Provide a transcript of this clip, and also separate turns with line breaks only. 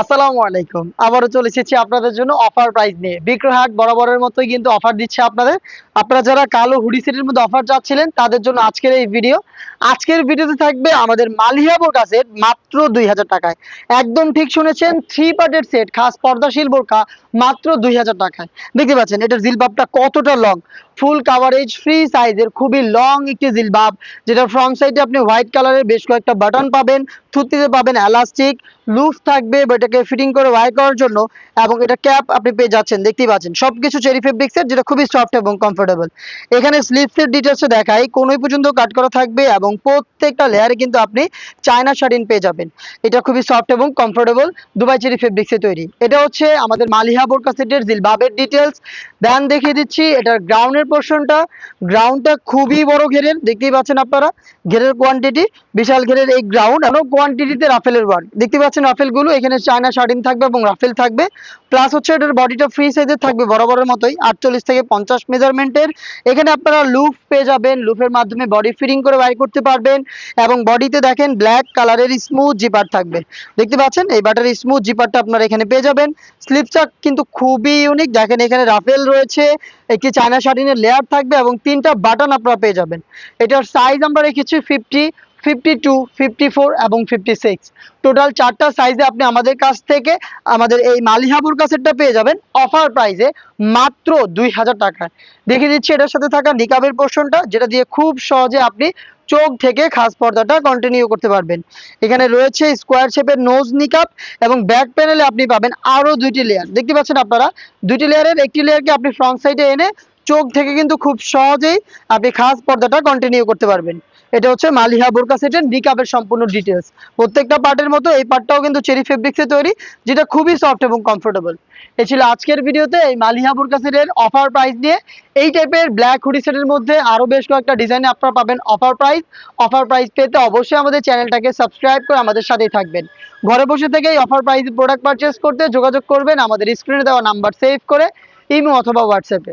আসসালামু আলাইকুম। আবারও চলে এসেছি আপনাদের জন্য অফার প্রাইস নিয়ে। বিক্রয়হাট বরাবরের মতোই কিন্তু অফার দিচ্ছে আপনাদের। আপনারা যারা কালো হুডি সেটের মধ্যে অফার চাচ্ছিলেন, তাদের জন্য আজকের এই ভিডিও আজকের ভিডিওতে থাকবে আমাদের মালিহা বোরকা সেট মাত্র দুই হাজার টাকায়। একদম ঠিক শুনেছেন থ্রি পার্টের সেট খাস পর্দাশীল বোরকা মাত্র দুই হাজার টাকায়। দেখতে পাচ্ছেন, এটার জিলবাবটা কতটা লং ফুল কাভারেজ ফ্রি সাইজের খুবই লং একটি জিলবাব, যেটা ফ্রন্ট সাইডে আপনি হোয়াইট কালারের বেশ কয়েকটা বাটন পাবেন থুতিতে পাবেন এলাস্টিক লুফ থাকবে বা এটাকে ফিটিং করে ওয়াই করার জন্য এবং এটা ক্যাপ আপনি পেয়ে যাচ্ছেন, দেখতেই পাচ্ছেন। সব কিছু চেরি ফেব্রিক্সের যেটা খুবই সফট এবং কমফোর্টেবল এখানে স্লিপসের ডিটেলসে দেখাই, কোনোই পর্যন্ত কাট করা থাকবে এবং প্রত্যেকটা লেয়ারে কিন্তু আপনি চায়না শাড়িন পেয়ে যাবেন। এটা খুবই সফট এবং কমফোর্টেবল দুবাই চেরি ফেব্রিক্সে তৈরি। এটা হচ্ছে আমাদের মালিহা বোরকা সেটের জিলবাবের ডিটেলস দেন দেখিয়ে দিচ্ছি, এটার গ্রাউন্ডের পোর্শনটা গ্রাউন্ডটা খুবই বড় ঘেরের, দেখতেই পাচ্ছেন আপনারা। ঘেরের কোয়ান্টিটি বিশাল ঘেরের এই গ্রাউন্ড এবং কোয়ান্টিটিতে রাফেলের ওয়ার্ক দেখতে পাচ্ছেন রাফেলগুলো, এখানে চায়না শার্টিন থাকবে এবং রাফেল থাকবে। প্লাস হচ্ছে এটার বডিটা ফ্রি সাইজের থাকবে, বরাবরের মতোই, আটচল্লিশ থেকে পঞ্চাশ মেজারমেন্টের এখানে আপনারা লুফ পেয়ে যাবেন লুফের মাধ্যমে বডি ফিটিং করে বাই করতে পারবেন। এবং বডিতে দেখেন ব্ল্যাক কালারের স্মুথ জিপার থাকবে। দেখতে পাচ্ছেন? এই বাটার স্মুথ জিপারটা আপনারা এখানে পেয়ে যাবেন। স্লিপটা কিন্তু খুবই ইউনিক দেখেন এখানে রাফেল রয়েছে, একটি চায়না শার্টিনের লেয়ার থাকবে এবং তিনটা বাটন আপনারা পেয়ে যাবেন। এটার সাইজ আমরা রেখেছি fifty fifty two fifty four এবং ফিফটি সিক্স টোটাল চারটা সাইজে আপনি আমাদের কাছ থেকে আমাদের এই মালিহাবুর কাছেরটা পেয়ে যাবেন। অফার প্রাইসে মাত্র দুই হাজার টাকায় দেখিয়ে দিচ্ছি এটার সাথে থাকা নিকাবের পোর্শনটা যেটা দিয়ে খুব সহজে আপনি চোখ থেকে খাস পর্দাটা কন্টিনিউ করতে পারবেন। এখানে রয়েছে স্কোয়ার শেপের নোজ নিকাপ এবং ব্যাক প্যানেলে আপনি পাবেন আরও দুইটি লেয়ার দেখতে পাচ্ছেন আপনারা? দুইটি লেয়ারের একটি লেয়ারকে আপনি ফ্রন্ট সাইডে এনে চোখ থেকে কিন্তু খুব সহজেই আপনি খাস পর্দাটা কন্টিনিউ করতে পারবেন। এটা হচ্ছে মালিহা বোরকা সেটের নিকাবের সম্পূর্ণ ডিটেলস প্রত্যেকটা পার্টের মতো এই পার্টটাও কিন্তু চেরি ফেব্রিক্সে তৈরি, যেটা খুবই সফট এবং কমফোর্টেবল এ ছিল আজকের ভিডিওতে এই মালিহা বোরকা সেটের অফার প্রাইস নিয়ে। এই টাইপের ব্ল্যাক হুডি সেটের মধ্যে আরও বেশ কয়েকটা ডিজাইনে আপনারা পাবেন অফার প্রাইস অফার প্রাইস পেতে অবশ্যই আমাদের চ্যানেলটাকে সাবস্ক্রাইব করে আমাদের সাথেই থাকবেন। ঘরে বসে থেকেই অফার প্রাইস প্রোডাক্ট পারচেস করতে যোগাযোগ করবেন। আমাদের স্ক্রিনে দেওয়া নাম্বার সেভ করে, ইমো অথবা হোয়াটসঅ্যাপে